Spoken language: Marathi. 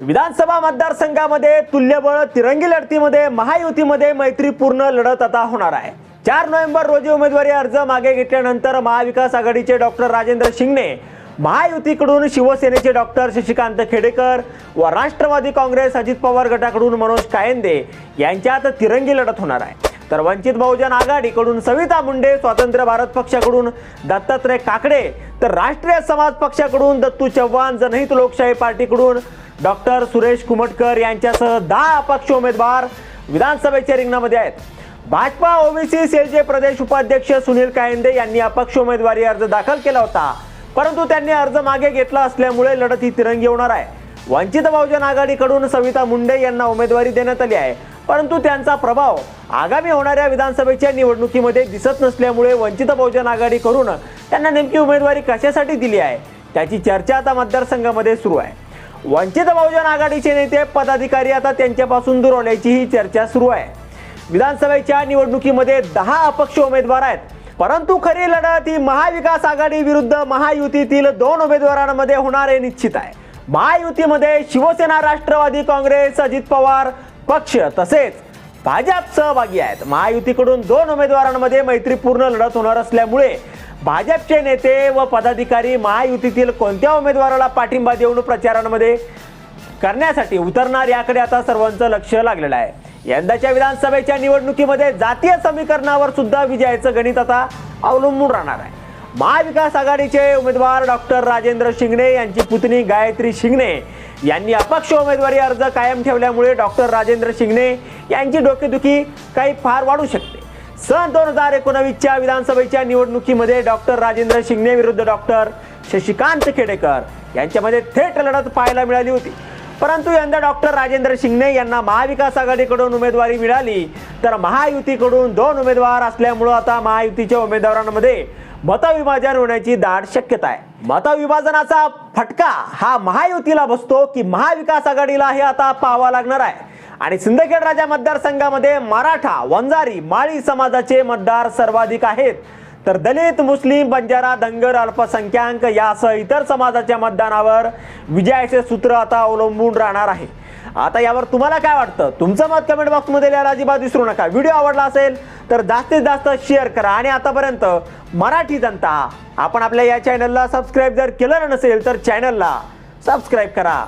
विधानसभा मतदारसंघामध्ये तुल्यबळ तिरंगी लढतीमध्ये महायुतीमध्ये मैत्रीपूर्ण लढत आता होणार आहे. चार नोव्हेंबर रोजी उमेदवारी अर्ज मागे घेतल्यानंतर महाविकास आघाडीचे डॉक्टर राजेंद्र शिंगणे महायुतीकडून शिवसेनेचे डॉक्टर शशिकांत खेडेकर व राष्ट्रवादी काँग्रेस अजित पवार गटाकडून मनोज कायंदे यांच्यात तिरंगी लढत होणार आहे. तर वंचित बहुजन आघाडीकडून सविता मुंडे स्वातंत्र्य भारत पक्षाकडून दत्तात्रय काकडे तर राष्ट्रीय समाज पक्षाकडून दत्तू चव्हाण जनहित लोकशाही पार्टीकडून डॉक्टर सुरेश कुमटकर यांच्यासह दहा अपक्ष उमेदवार विधानसभेच्या रिंगणामध्ये आहेत. भाजपा ओबीसी सेलचे प्रदेश उपाध्यक्ष सुनील कायंदे यांनी अपक्ष उमेदवारी अर्ज दाखल केला होता. परंतु त्यांनी अर्ज मागे घेतला असल्यामुळे लढत ही तिरंगी होणार आहे. वंचित बहुजन आघाडीकडून सविता मुंडे यांना उमेदवारी देण्यात आली आहे. परंतु त्यांचा प्रभाव आगामी होणाऱ्या विधानसभेच्या निवडणुकीमध्ये दिसत नसल्यामुळे वंचित बहुजन आघाडीकडून त्यांना नेमकी उमेदवारी कशासाठी दिली आहे? त्याची चर्चा आता मतदारसंघामध्ये सुरू आहे. वंचित बहुजन आघाडीचे नेते पदाधिकारी आता त्यांच्यापासून दूर होण्याची ही चर्चा सुरू आहे. विधानसभेच्या निवडणुकीमध्ये दहा अपक्ष उमेदवार आहेत. परंतु खरी लढत ही महाविकास आघाडी विरुद्ध महायुतीतील दोन उमेदवारांमध्ये होणार हे निश्चित आहे. महायुतीमध्ये शिवसेना राष्ट्रवादी काँग्रेस अजित पवार पक्ष तसेच भाजप सहभागी आहेत. महायुतीकडून दोन उमेदवारांमध्ये मैत्रीपूर्ण लढत होणार असल्यामुळे भाजपचे नेते व पदाधिकारी महायुतीतील कोणत्या उमेदवाराला पाठिंबा देऊन प्रचारांमध्ये करण्यासाठी उतरणार याकडे आता सर्वांचं लक्ष लागलेलं आहे. यंदाच्या विधानसभेच्या निवडणुकीमध्ये जातीय समीकरणावर सुद्धा विजयाचं गणित आता अवलंबून राहणार आहे. महाविकास आघाडीचे उमेदवार डॉक्टर राजेंद्र शिंगणे यांची पुतणी गायत्री शिंगणे यांनी अपक्ष उमेदवारी अर्ज कायम ठेवल्यामुळे डॉक्टर राजेंद्र शिंगणे यांची डोकेदुखी काही फार वाढू शकते. सन दोन हजार एकोणावीसच्या विधानसभेच्या निवडणुकीमध्ये डॉक्टर राजेंद्र शिंगणे विरुद्ध डॉक्टर शशिकांत खेडेकर यांच्यामध्ये थेट लढत पाहायला मिळाली होती. परंतु यंदा डॉक्टर राजेंद्र शिंगणे यांना महाविकास आघाडीकडून उमेदवारी मिळाली तर महायुतीकडून दोन उमेदवार असल्यामुळं आता महायुतीच्या उमेदवारांमध्ये मतविभाजन होण्याची दाट शक्यता आहे. मतविभाजनाचा फटका हा महायुतीला बसतो की महाविकास आघाडीला हे आता पाहावा लागणार आहे. आणि सिंदखेड राजा मतदारसंघामध्ये मराठा वंजारी माळी समाजाचे मतदार सर्वाधिक आहेत. तर दलित मुस्लिम बंजारा धनगर अल्पसंख्याक यासह इतर समाजाच्या मतदानावर विजयाचे सूत्र आता अवलंबून राहणार आहे. आता यावर तुम्हाला काय वाटतं? तुमचं मत कमेंट बॉक्समध्ये लिहायला अजिबात विसरू नका. व्हिडिओ आवडला असेल तर जास्तीत जास्त शेअर करा. आणि आतापर्यंत मराठी जनता आपण आपल्या या चॅनलला सबस्क्राईब जर केलं नसेल तर चॅनलला सबस्क्राईब करा.